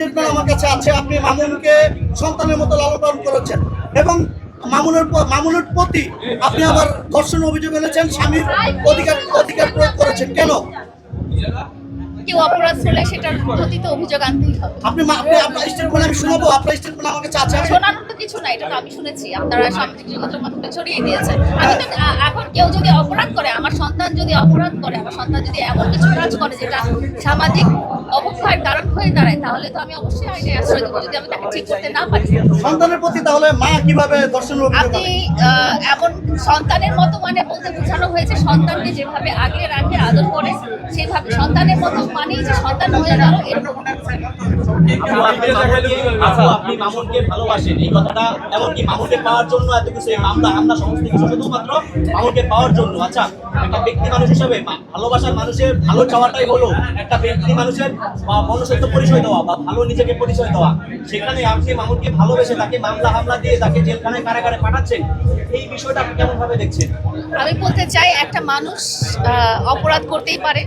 আমার কাছে আছে আপনি মামুনকে সন্তানের মতো লালন পালন করেছেন। এবং মামুনের মামুনের প্রতি আপনি আবার ধর্ষণ অভিযোগ এনেছেন স্বামীর অধিকার অধিকার প্রয়োগ করেছেন। কেন? কেউ অপরাধ সেটার প্রতি তো অভিযোগ আনতেই হবে। আপনি মা- আপনি আপনার স্টেটমেন্ট আমি শোনাবো আপনার স্টেটমেন্ট আমার কাছে আছে। শোনানোর তো কিছু নাই এটা তো আমি শুনেছি। আপনারা সামাজিক যোগাযোগ মাধ্যমে ছড়িয়ে দিয়েছেন। আমি তো এখন কেউ যদি অপরাধ করে আমার সন্তান যদি অপরাধ করে আমার সন্তান যদি এমন কিছু কাজ করে যেটা সামাজিক হয়ে দাঁড়ায় তাহলে তো আমি অবশ্যই আইনে আশ্রয় দেবো যদি আমি তাকে ঠিক করতে না পারি। সন্তানের প্রতি তাহলে মা কীভাবে অভিযোগ আপনি আহ, এমন সন্তানের মতো মানে বলতে বোঝানো হয়েছে সন্তানকে যেভাবে আগলে রাখে আদর করে সেভাবে সন্তানের মতো মানেই যে সন্তান হয়ে গেল এরকম আচ্ছা আপনি মামুনকে ভালোবাসেন এই কথাটা এমনকি মামুনকে পাওয়ার জন্য এত কিছু এই মামলা হামলা সমস্ত কিছু শুধুমাত্র মামুনকে পাওয়ার জন্য। আচ্ছা একটা ব্যক্তি মানুষ হিসাবে মা- ভালোবাসার মানুষের ভালো চাওয়াটাই হলো একটা ব্যক্তি মানুষের বা মনুষ্যত্ব পরিচয় দেওয়া বা ভালো নিজেকে পরিচয় দেওয়া, সেখানে আপনি মামুনকে ভালোবেসে তাকে মামলা হামলা দিয়ে তাকে জেলখানায় কারাগারে পাঠাচ্ছেন, এই বিষয়টা আপনি কেমন ভাবে দেখছেন? আমি বলতে চাই, একটা মানুষ অপরাধ করতেই পারে।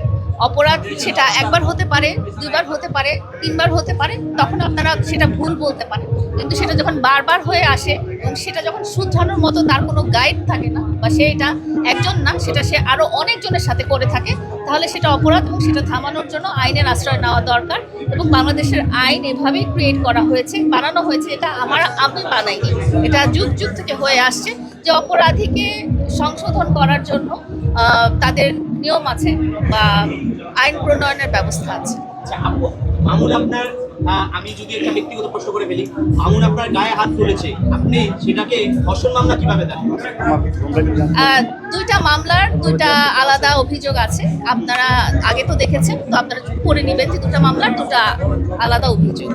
অপরাধ সেটা একবার হতে পারে, দুইবার হতে পারে, তিনবার হতে পারে, তখন আপনারা সেটা ভুল বলতে পারেন। কিন্তু সেটা যখন বারবার হয়ে আসে এবং সেটা যখন শুধরানোর মতো তার কোনো গাইড থাকে না বা সে এটা একজন না, সেটা সে আরও অনেকজনের সাথে করে থাকে, তাহলে সেটা অপরাধ এবং সেটা থামানোর জন্য আইনের আশ্রয় নেওয়া দরকার এবং বাংলাদেশের আইন এভাবেই ক্রিয়েট করা হয়েছে, বানানো হয়েছে, এটা আমার আমি বানাইনি এটা যুগ যুগ থেকে হয়ে আসছে যে অপরাধীকে সংশোধন করার জন্য তাদের নিয়ম আছে বা আইন প্রণয়নের ব্যবস্থা আছে? আচ্ছা আপু মামুন আপনার আমি যদি একটা ব্যক্তিগত প্রশ্ন করে ফেলি মামুন আপনার গায়ে হাত তুলেছে আপনি সেটাকে ধর্ষণ মামলা কীভাবে আহ, দুইটা মামলার দুইটা আলাদা অভিযোগ আছে। আপনারা আগে তো দেখেছেন তো আপনারা পড়ে নেবেন যে দুটা মামলার দুটা আলাদা অভিযোগ।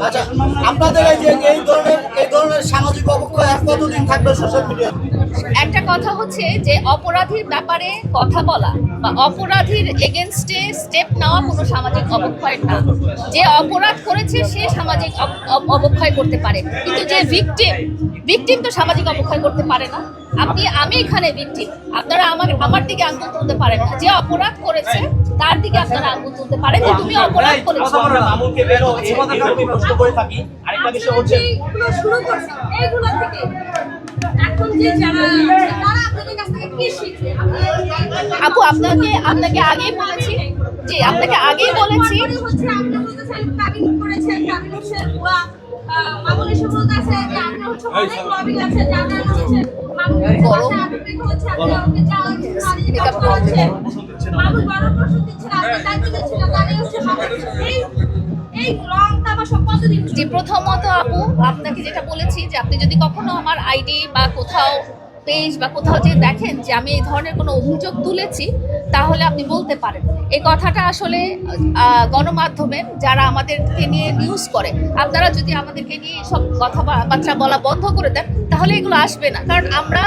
আচ্ছা আপনাদের এই ধরনের এই ধরনের সামাজিক অবক্ষয় কতদিন থাকবে সোশ্যাল মিডিয়া একটা কথা হচ্ছে যে অপরাধীর ব্যাপারে কথা বলা বা অপরাধীর এগেনস্টে স্টেপ নেওয়া কোনো সামাজিক অবক্ষয় না। যে অপরাধ করেছে সে সামাজিক অব- অব- অবক্ষয় করতে পারে। কিন্তু যে ভিকটিম ভিকটিম তো সামাজিক অবক্ষয় করতে পারে না। আপনি আমি এখানে ভিকটিম আপনারা আমার আমার দিকে আঙ্গুল তুলতে পারেন না। যে অপরাধ করেছে তার দিকে আপনারা আঙ্গুল তুলতে পারেন যে তুমি অপরাধ করেছ। আমরা মামুনকে বেরো এই আমি প্রশ্ন করে থাকি। আরেকটা বিষয় হচ্ছে এইগুলো শুরু করছে। এইগুলো থেকে এখন যে যারা তারা আপনাদের কাছ থেকে কি শিখছে আপু আপনাকে আপনাকে আগেই বলেছি। জি আপনাকে আগেই বলেছি। হচ্ছে আপনি বলতেছেন কাবিন করেছেন কাবিন হচ্ছে যে অনেক লবিং আছে জানানো হচ্ছে মামুন গরম। হচ্ছে আপনি ওকে মামুন প্রশ্ন দিচ্ছেন আপনি দায়িত্ব দিচ্ছেন তাহলে হচ্ছে মামুন যে প্রথমত আপু, আপনাকে যেটা বলেছি যে আপনি যদি কখনো আমার আইডি বা কোথাও পেজ বা কোথাও যে দেখেন যে আমি এই ধরনের কোনো অভিযোগ তুলেছি, তাহলে আপনি বলতে পারেন। এই কথাটা আসলে গণমাধ্যমে যারা আমাদেরকে নিয়ে নিউজ করে, আপনারা যদি আমাদেরকে নিয়ে সব কথাবার্তা বলা বন্ধ করে দেন, তাহলে এগুলো আসবে না। কারণ আমরা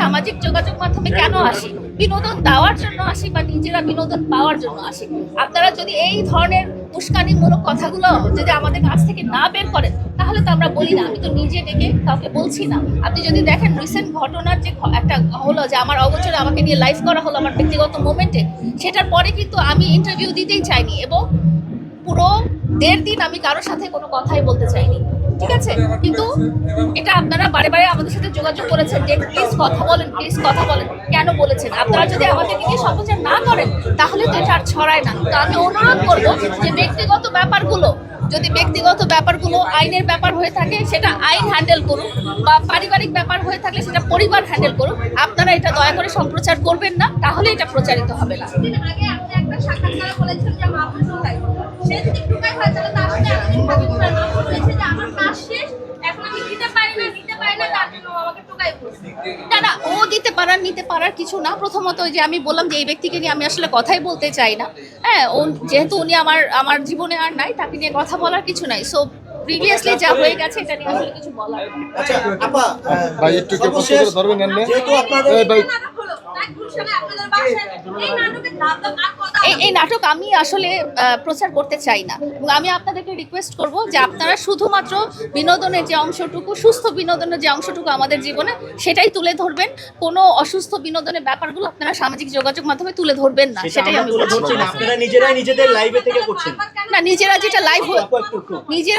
সামাজিক যোগাযোগ মাধ্যমে কেন আসি? বিনোদন দেওয়ার জন্য আসি বা নিজেরা বিনোদন পাওয়ার জন্য আসি। আপনারা যদি এই ধরনের উস্কানিমূলক কথাগুলো যদি আমাদের কাছ থেকে না বের করেন, তাহলে তো আমরা বলি না, আমি তো নিজে ডেকে কাউকে বলছি না। আপনি যদি দেখেন রিসেন্ট ঘটনার যে একটা হলো যে আমার অগোচরে আমাকে নিয়ে লাইভ করা হলো আমার ব্যক্তিগত মোমেন্টে সেটার পরে কিন্তু আমি ইন্টারভিউ দিতেই চাইনি এবং পুরো দেড় দিন আমি কারোর সাথে কোনো কথাই বলতে চাইনি। ঠিক আছে? কিন্তু এটা আপনারা বারে বারে আমাদের সাথে যোগাযোগ করেছেন যে প্লিজ কথা বলেন প্লিজ কথা বলেন। কেন বলেছেন? আপনারা যদি আমাদেরকে নিয়ে সম্প্রচার না করেন, তাহলে তো এটা আর ছড়ায় না। তো আমি অনুরোধ করব যে ব্যক্তিগত ব্যাপারগুলো, যদি ব্যক্তিগত ব্যাপারগুলো আইনের ব্যাপার হয়ে থাকে, সেটা আইন হ্যান্ডেল করুক বা পারিবারিক ব্যাপার হয়ে থাকলে সেটা পরিবার হ্যান্ডেল করুক আপনারা এটা দয়া করে সম্প্রচার করবেন না, তাহলে এটা প্রচারিত হবে না। আমার কাজ শেষ এখন আমি দিতে পারি না দিতে পারি না তার জন্য ও আমাকে টোকাই না না ও দিতে পারার নিতে পারার কিছু না। প্রথমত যে আমি বললাম যে এই ব্যক্তিকে নিয়ে আমি আসলে কথাই বলতে চাই না। হ্যাঁ ও যেহেতু উনি আমার আমার জীবনে আর নাই তাকে নিয়ে কথা বলার কিছু নাই। সো প্রিভিয়াসলি যা হয়ে গেছে এটা নিয়ে আসলে কিছু বলার আচ্ছা আপা ভাই একটু ধরবেন এমনি। যেহেতু আপনাদের ভাই এই নাটক আমি আসলে প্রচার করতে চাই না। এবং আমি আপনাদেরকে রিকোয়েস্ট করব যে আপনারা শুধুমাত্র বিনোদনের যে অংশটুকু সুস্থ বিনোদনের যে অংশটুকু আমাদের জীবনে সেটাই তুলে ধরবেন। কোনো অসুস্থ বিনোদনের ব্যাপারগুলো আপনারা সামাজিক যোগাযোগ মাধ্যমে তুলে ধরবেন না। সেটাই আমি তুলে বলছি। না। আপনারা নিজেরাই নিজেদের লাইভে থেকে করছেন। না নিজেরা যেটা লাইভ নিজেরা